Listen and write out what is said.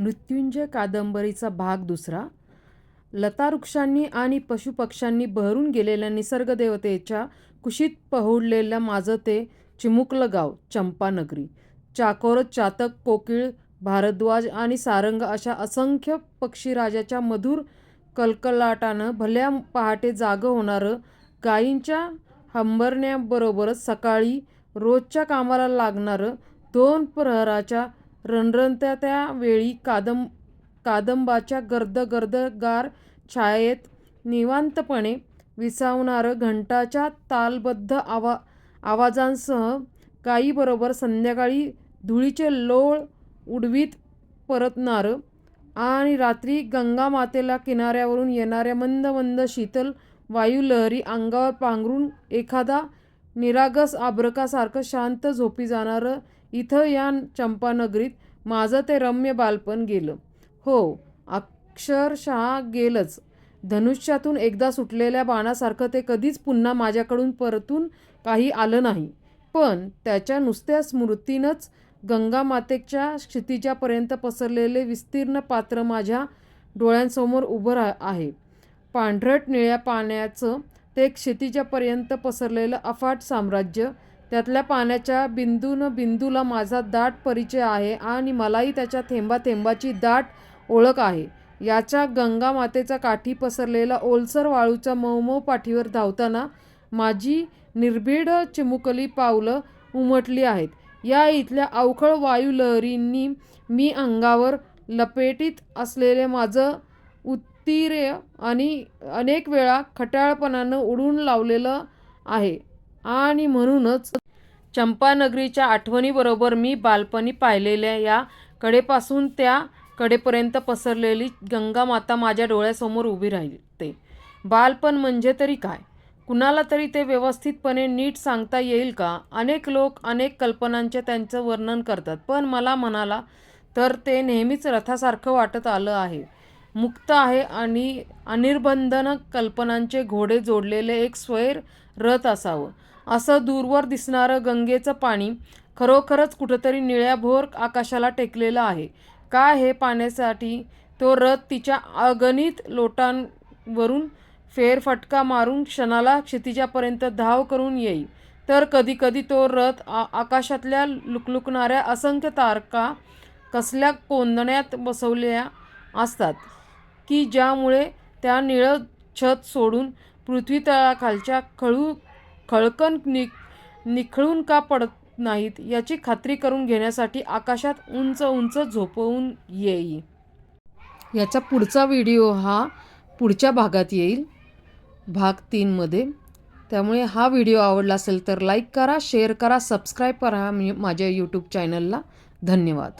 मृत्युंजय कादंबरीचा भाग दुसरा लतावृक्षांनी आणि पशुपक्ष्यांनी बहरून गेलेल्या निसर्गदेवतेच्या कुशीत पहुडलेलं माझं ते चिमुकलं गाव चंपानगरी. चाकोर, चातक, कोकीळ, भारद्वाज आणि सारंग अशा असंख्य पक्षीराजाच्या मधुर कलकलाटानं भल्या पहाटे जागं होणारं, गायींच्या हंबरण्याबरोबरच सकाळी रोजच्या कामाला लागणारं, दोन प्रहराच्या रणरणत्या त्या वेळी कादंबाच्या गर्द गर्द गार छायेत निवांतपणे विसावणारं घंटाच्या तालबद्ध आवा आवाजांसह काहीबरोबर संध्याकाळी धुळीचे लोळ उडवीत परतणारं आणि रात्री गंगामातेला किनाऱ्यावरून येणाऱ्या मंद मंद शीतल वायुलहरी अंगावर पांघरून एखादा निरागस आब्रकासारखं शांत झोपी जाणारं इथं या चंपानगरीत माझं ते रम्य बालपण गेलं. हो, अक्षरशः गेलंच. धनुष्यातून एकदा सुटलेल्या बाणासारखं ते कधीच पुन्हा माझ्याकडून परतून काही आलं नाही. पण त्याच्या नुसत्या स्मृतीनंच गंगामातेच्या क्षितिजापर्यंत पसरलेले विस्तीर्ण पात्र माझ्या डोळ्यांसमोर उभं आहे. पांढरट निळ्या पाण्याचं ते क्षितिजापर्यंत पसरलेलं अफाट साम्राज्य. त्यातल्या पाण्याच्या बिंदूनबिंदूला माझा दाट परिचय आहे आणि मलाही त्याच्या थेंबाथेंबाची दाट ओळख आहे. याच्या गंगा मातेचा काठी पसरलेला ओलसर वाळूच्या मऊमऊ पाठीवर धावताना माझी निर्भीड चिमुकली पावलं उमटली आहेत. या इथल्या अवखळ वायुलहरींनी मी अंगावर लपेटीत असलेले माझं उत्तरीय अनेक वेळा खट्याळपणानं उडून लावलेलं आहे आणि म्हणूनच चंपानगरीच्या आठवणीबरोबर मी बालपणी पाहिलेल्या या कडेपासून त्या कडेपर्यंत पसरलेली गंगामाता माझ्या डोळ्यासमोर उभी राहते. बालपण म्हणजे तरी काय? कुणाला तरी ते व्यवस्थितपणे नीट सांगता येईल का? अनेक लोक अनेक कल्पनांचे त्यांचं वर्णन करतात. पण मला म्हणाला तर ते नेहमीच रथासारखं वाटत आलं आहे. मुक्त आहे आणि अनिर्बंधन कल्पनांचे घोडे जोडलेले एक स्वैर रथ असावं. असं दूरवर दिसणारं गंगेचं पाणी खरोखरच कुठंतरी निळ्याभोर आकाशाला टेकलेलं आहे. का हे पाण्यासाठी? तो रथ तिच्या अगणित लोटांवरून फेरफटका मारून क्षणाला क्षितिजापर्यंत धाव करून येईल. तर कधीकधी तो रथ आकाशातल्या लुकलुकणाऱ्या असंख्य तारका कसल्या कोंदण्यात बसवल्या असतात की ज्यामुळे त्या निळं छत सोडून पृथ्वीतळाखालच्या खळू खळकण नि निखळून का पडत नाहीत याची खात्री करून घेण्यासाठी आकाशात उंच उंच झोपवून येई. याचा पुढचा व्हिडिओ हा पुढच्या भागात येईल. भाग तीनमध्ये त्यामुळे हा व्हिडिओ आवडला असेल तर लाईक करा, शेअर करा, सबस्क्राईब करा माझ्या यूट्यूब चॅनलला धन्यवाद.